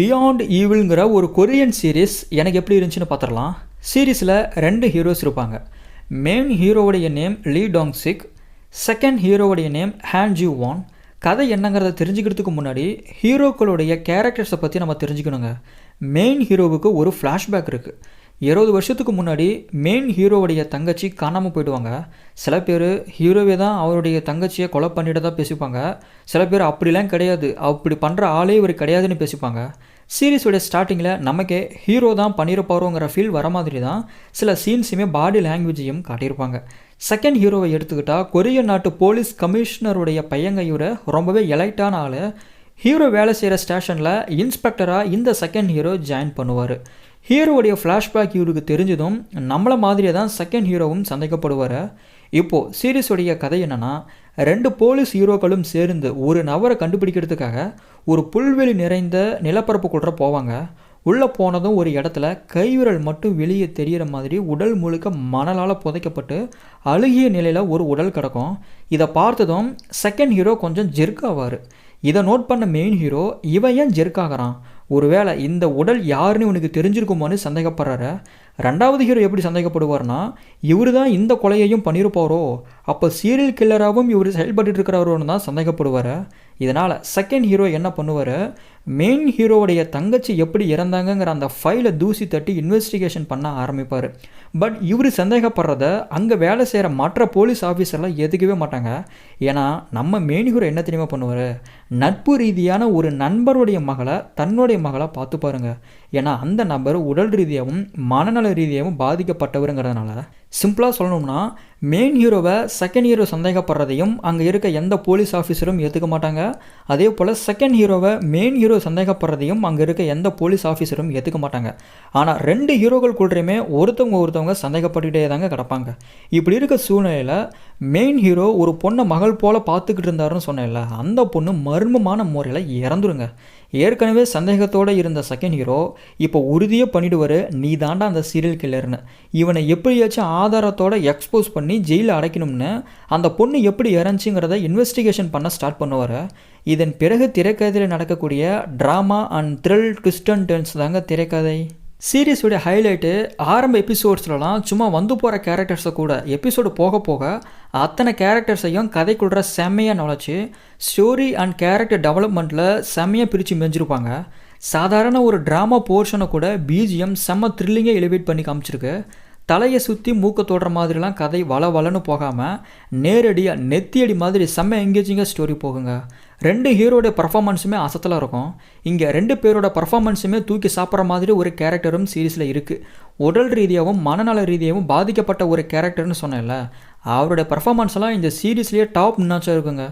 Beyond ஈவில்ங்கிற ஒரு Korean series எனக்கு எப்படி இருந்துச்சுன்னு பார்த்துடலாம். சீரீஸில் ரெண்டு ஹீரோஸ் இருப்பாங்க. Main ஹீரோவுடைய name Lee Dong Sik second ஹீரோவுடைய name Han Ji Won கதை என்னங்கிறத தெரிஞ்சுக்கிறதுக்கு முன்னாடி ஹீரோக்களுடைய கேரக்டர்ஸை பற்றி நம்ம தெரிஞ்சுக்கணுங்க. மெயின் ஹீரோவுக்கு ஒரு ஃப்ளாஷ்பேக் இருக்குது இருபது வருஷத்துக்கு முன்னாடி மெயின் ஹீரோவுடைய தங்கச்சி காணாமல் போயிடுவாங்க. சில பேர் ஹீரோவே தான் அவருடைய தங்கச்சியை கொலை பண்ணிட்டு தான் பேசிப்பாங்க. சில பேர் அப்படிலாம் கிடையாது. அப்படி பண்ணுற ஆளே இவர் கிடையாதுன்னு பேசிப்பாங்க. சீரீஸோடைய ஸ்டார்டிங்கில் நமக்கே ஹீரோ தான் பண்ணியிருப்பாரோங்கிற ஃபீல் வர மாதிரி தான் சில சீன்ஸுமே பாடி லாங்குவேஜையும் காட்டியிருப்பாங்க. செகண்ட் ஹீரோவை எடுத்துக்கிட்டால் கொரிய நாட்டு போலீஸ் கமிஷனருடைய பையங்கையோட ரொம்பவே எலைட்டான ஆள். ஹீரோ வேலை செய்கிற ஸ்டேஷனில் இன்ஸ்பெக்டராக இந்த செகண்ட் ஹீரோ ஜாயின் பண்ணுவார். ஹீரோவுடைய ஃப்ளாஷ்பேக் இவருக்கு தெரிஞ்சதும் நம்மளை மாதிரியே தான் செகண்ட் ஹீரோவும் சந்தேகப்படுவார் இப்போது சீரீஸுடைய கதை என்னென்னா ரெண்டு போலீஸ் ஹீரோக்களும் சேர்ந்து ஒரு நபரை கண்டுபிடிக்கிறதுக்காக ஒரு புல்வெளி நிறைந்த நிலப்பரப்புக்குள்ள போவாங்க. உள்ளே போனதும் ஒரு இடத்துல கைவிரல் மட்டும் வெளியே தெரிகிற மாதிரி உடல் முழுக்க மணலால் புதைக்கப்பட்டு அழுகிய நிலையில் ஒரு உடல் கிடக்கும். இதை பார்த்ததும் செகண்ட் ஹீரோ கொஞ்சம் ஜெர்க்காவார் இதை நோட் பண்ண மெயின் ஹீரோ இவன் ஏன் ஜெர்க்காகிறான் ஒருவேளை இந்த உடல் யாருன்னு இவனுக்கு தெரிஞ்சிருக்குமான்னு சந்தேகப்படுறாரு. ரெண்டாவது ஹீரோ எப்படி சந்தேகப்படுவார்னா இவர் தான் இந்த கொலையையும் பண்ணியிருப்பாரோ அப்போ சீரியல் கில்லராகவும் இவர் செயல்பட்டு இருக்கிறாரோன்னு தான் சந்தேகப்படுவார். இதனால் செகண்ட் ஹீரோ என்ன பண்ணுவார்? மெயின் ஹீரோவுடைய தங்கச்சி எப்படி இறந்தாங்கங்கிற அந்த ஃபைலை தூசி தட்டி இன்வெஸ்டிகேஷன் பண்ண ஆரம்பிப்பார். பட் இவர் சந்தேகப்படுறத அங்கே வேலை செய்கிற மற்ற போலீஸ் ஆஃபீஸர்லாம் எதுக்கவே மாட்டாங்க. ஏன்னா நம்ம மெயின் ஹீரோ என்ன தெரியுமா பண்ணுவார்? நட்பு ரீதியான ஒரு நண்பருடைய மகளை தன்னுடைய மகளை பார்த்து பாருங்க. ஏன்னா அந்த நபர் உடல் ரீதியாகவும் மனநல ரீதியாகவும் பாதிக்கப்பட்டவருங்கிறதுனால சிம்பிளாக சொல்லணும்னா மெயின் ஹீரோவை செகண்ட் ஹீரோ சந்தேகப்படுறதையும் அங்கே இருக்க எந்த போலீஸ் ஆஃபீஸரும் ஏற்றுக்க மாட்டாங்க. அதே போல் செகண்ட் ஹீரோவை மெயின் ஹீரோ சந்தேகப்படுறதையும் அங்கே இருக்க எந்த போலீஸ் ஆஃபீஸரும் ஏற்றுக்க மாட்டாங்க. ஆனால் ரெண்டு ஹீரோக்கள் கூடயுமே ஒருத்தவங்க ஒருத்தவங்க சந்தேகப்பட்டுகிட்டே தாங்க கிடப்பாங்க. இப்படி இருக்க சூழ்நிலையில் மெயின் ஹீரோ ஒரு பொண்ணை மகள் போல் பார்த்துக்கிட்டு இருந்தாருன்னு சொன்னேன்ல அந்த பொண்ணு மர்மமான முறையில் இறந்துருங்க. ஏற்கனவே சந்தேகத்தோடு இருந்த செகண்ட் ஹீரோ இப்போ உறுதியாக பண்ணிடுவார் நீ தாண்டா அந்த சீரியல் கில்லர்னு இவனை எப்படியாச்சும் ஆதாரத்தோட எக்ஸ்போஸ் பண்ணி ஜெயிலில் அடைக்கணும்னு அந்த பொண்ணு எப்படி இறந்துச்சுங்கிறத இன்வெஸ்டிகேஷன் பண்ண ஸ்டார்ட் பண்ணுவார். இதன் பிறகு திரைக்கதையில் நடக்கக்கூடிய drama and thrill twist and turns தாங்க திரைக்கதை. சீரீஸுடைய ஹைலைட்டு ஆரம்ப எபிசோட்ஸ்லலாம் சும்மா வந்து போகிற கேரக்டர்ஸை கூட எபிசோடு போக போக அத்தனை கேரக்டர்ஸையும் கதைக்குள்ள செம்மையாக நுழைச்சி ஸ்டோரி அண்ட் கேரக்டர் டெவலப்மெண்ட்டில் செம்மையாக பிரித்து மெஞ்சிருப்பாங்க சாதாரண ஒரு ட்ராமா போர்ஷனை கூட பிஜிஎம் செம்ம த்ரில்லிங்காக எலிவேட் பண்ணி காமிச்சிருக்கு. தலையை சுற்றி மூக்க தொடுற மாதிரிலாம் கதை வள வளன்னு போகாமல் நேரடியாக நெத்தியடி மாதிரி செம்ம எங்கேஜிங்காக ஸ்டோரி போகுங்க. ரெண்டு ஹீரோட பர்ஃபாமன்ஸுமே அசத்தில் இருக்கும். இங்கே ரெண்டு பேரோட பர்ஃபாமன்ஸுமே தூக்கி சாப்பிட்ற மாதிரி ஒரு கேரக்டரும் சீரீஸில் இருக்குது உடல் ரீதியாகவும் மனநல ரீதியாகவும் பாதிக்கப்பட்ட ஒரு கேரக்டர்னு சொன்னேன்ல. அவரோட பர்ஃபாமன்ஸ்லாம் இந்த சீரீஸ்லேயே டாப் நின்னாச்சும் இருக்குங்க.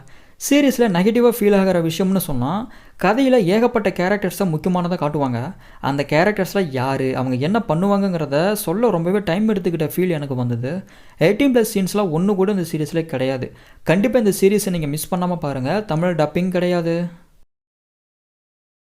சீரீஸில் நெகட்டிவாக ஃபீல் ஆகிற விஷயம்னு சொன்னால் கதையில் ஏகப்பட்ட கேரக்டர்ஸை முக்கியமானதாக காட்டுவாங்க. அந்த கேரக்டர்ஸில் யார் அவங்க என்ன பண்ணுவாங்கங்கிறத சொல்ல ரொம்பவே டைம் எடுத்துக்கிட்ட ஃபீல் எனக்கு வந்தது. எயிட்டீன் ப்ளஸ் சீன்ஸ்லாம் ஒன்று கூட இந்த சீரீஸில் கிடையாது. கண்டிப்பாக இந்த சீரீஸை நீங்கள் மிஸ் பண்ணாமல் பாருங்கள் தமிழ் டப்பிங் கிடையாது.